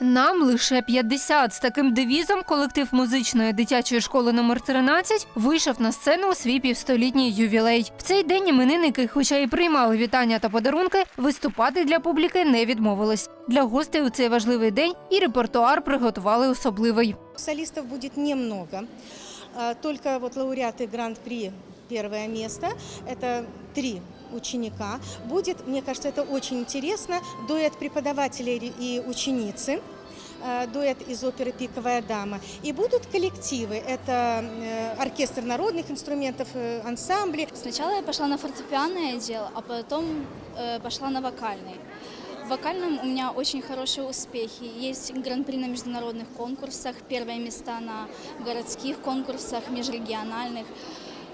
Нам лише 50. З таким девізом колектив музичної дитячої школи номер 13 вийшов на сцену у свій півстолітній ювілей. В цей день іменинники, хоча й приймали вітання та подарунки, виступати для публіки не відмовились. Для гостей у цей важливий день і репертуар приготували особливий. Солистов будет немного. Только вот лауреаты Гран-при первое место. Это три ученика. Будет, мне кажется, это очень интересно, дуэт преподавателей и ученицы а, дуэт из оперы «Пиковая дама». И будут коллективы. Это э, оркестр народных инструментов, э, ансамбли. Сначала я пошла на фортепианное дело, а потом э, пошла на вокальный. В вокальном у меня очень хорошие успехи. Есть гран-при на международных конкурсах, первые места на городских конкурсах, межрегиональных.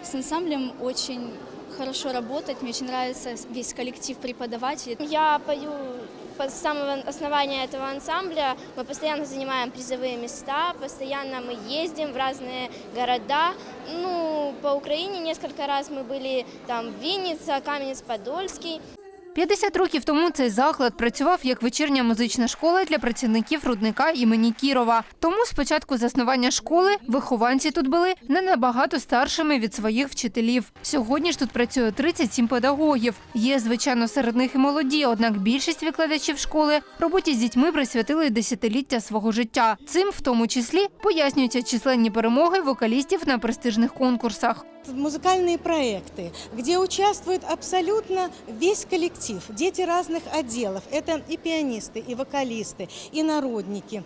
С ансамблем очень хорошо работать, мне очень нравится весь коллектив преподавателей. Я пою с самого основания этого ансамбля. Мы постоянно занимаем призовые места, постоянно мы ездим в разные города. Ну, по Украине несколько раз мы были там Винница, Каменец-Подольский. 50 років тому цей заклад працював як вечірня музична школа для працівників рудника імені Кірова. Тому з початку заснування школи вихованці тут були не набагато старшими від своїх вчителів. Сьогодні ж тут працює 37 педагогів. Є, звичайно, серед них і молоді, однак більшість викладачів школи роботі з дітьми присвятили десятиліття свого життя. Цим в тому числі пояснюються численні перемоги вокалістів на престижних конкурсах Музыкальные проекты, где участвует абсолютно весь коллектив, дети разных отделов. Это и пианисты, и вокалисты, и народники.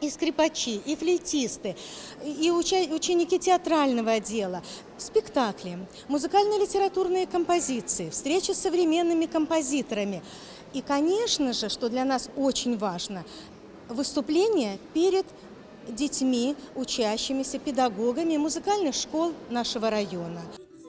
И скрипачи, и флейтисты, и уча- ученики театрального отдела, спектакли, музыкально-литературные композиции, встречи с современными композиторами. И, конечно же, что для нас очень важно, выступления перед детьми, учащимися, педагогами музыкальных школ нашего района.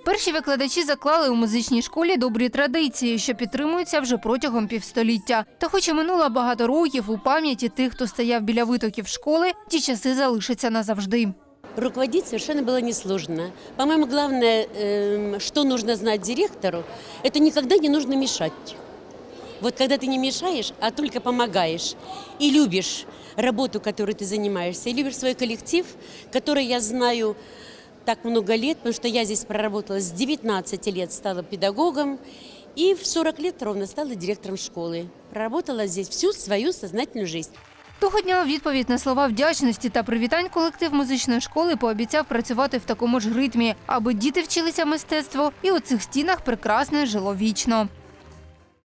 Перші викладачі заклали у музичній школі добрі традиції, що підтримуються вже протягом півстоліття. Та, хоч і минуло багато років, у пам'яті тих, хто стояв біля витоків школи, ті часи залишаться назавжди. Руководить совершенно было несложно. По-моему, главное, эм, что нужно знать директору, это никогда не нужно мешать. Вот когда ты не мешаешь, а только помогаешь и любишь работу, которой ты занимаешься, и любишь свой коллектив, который я знаю так много лет, потому что я здесь проработала с 19 лет, стала педагогом, и в 40 лет ровно стала директором школы. Проработала здесь всю свою сознательную жизнь. Того дня у відповідь на слова вдячності та привітань колектив музичної школи пообіцяв працювати в такому ж ритмі, аби діти вчилися мистецтву і у цих стінах прекрасне жило вічно.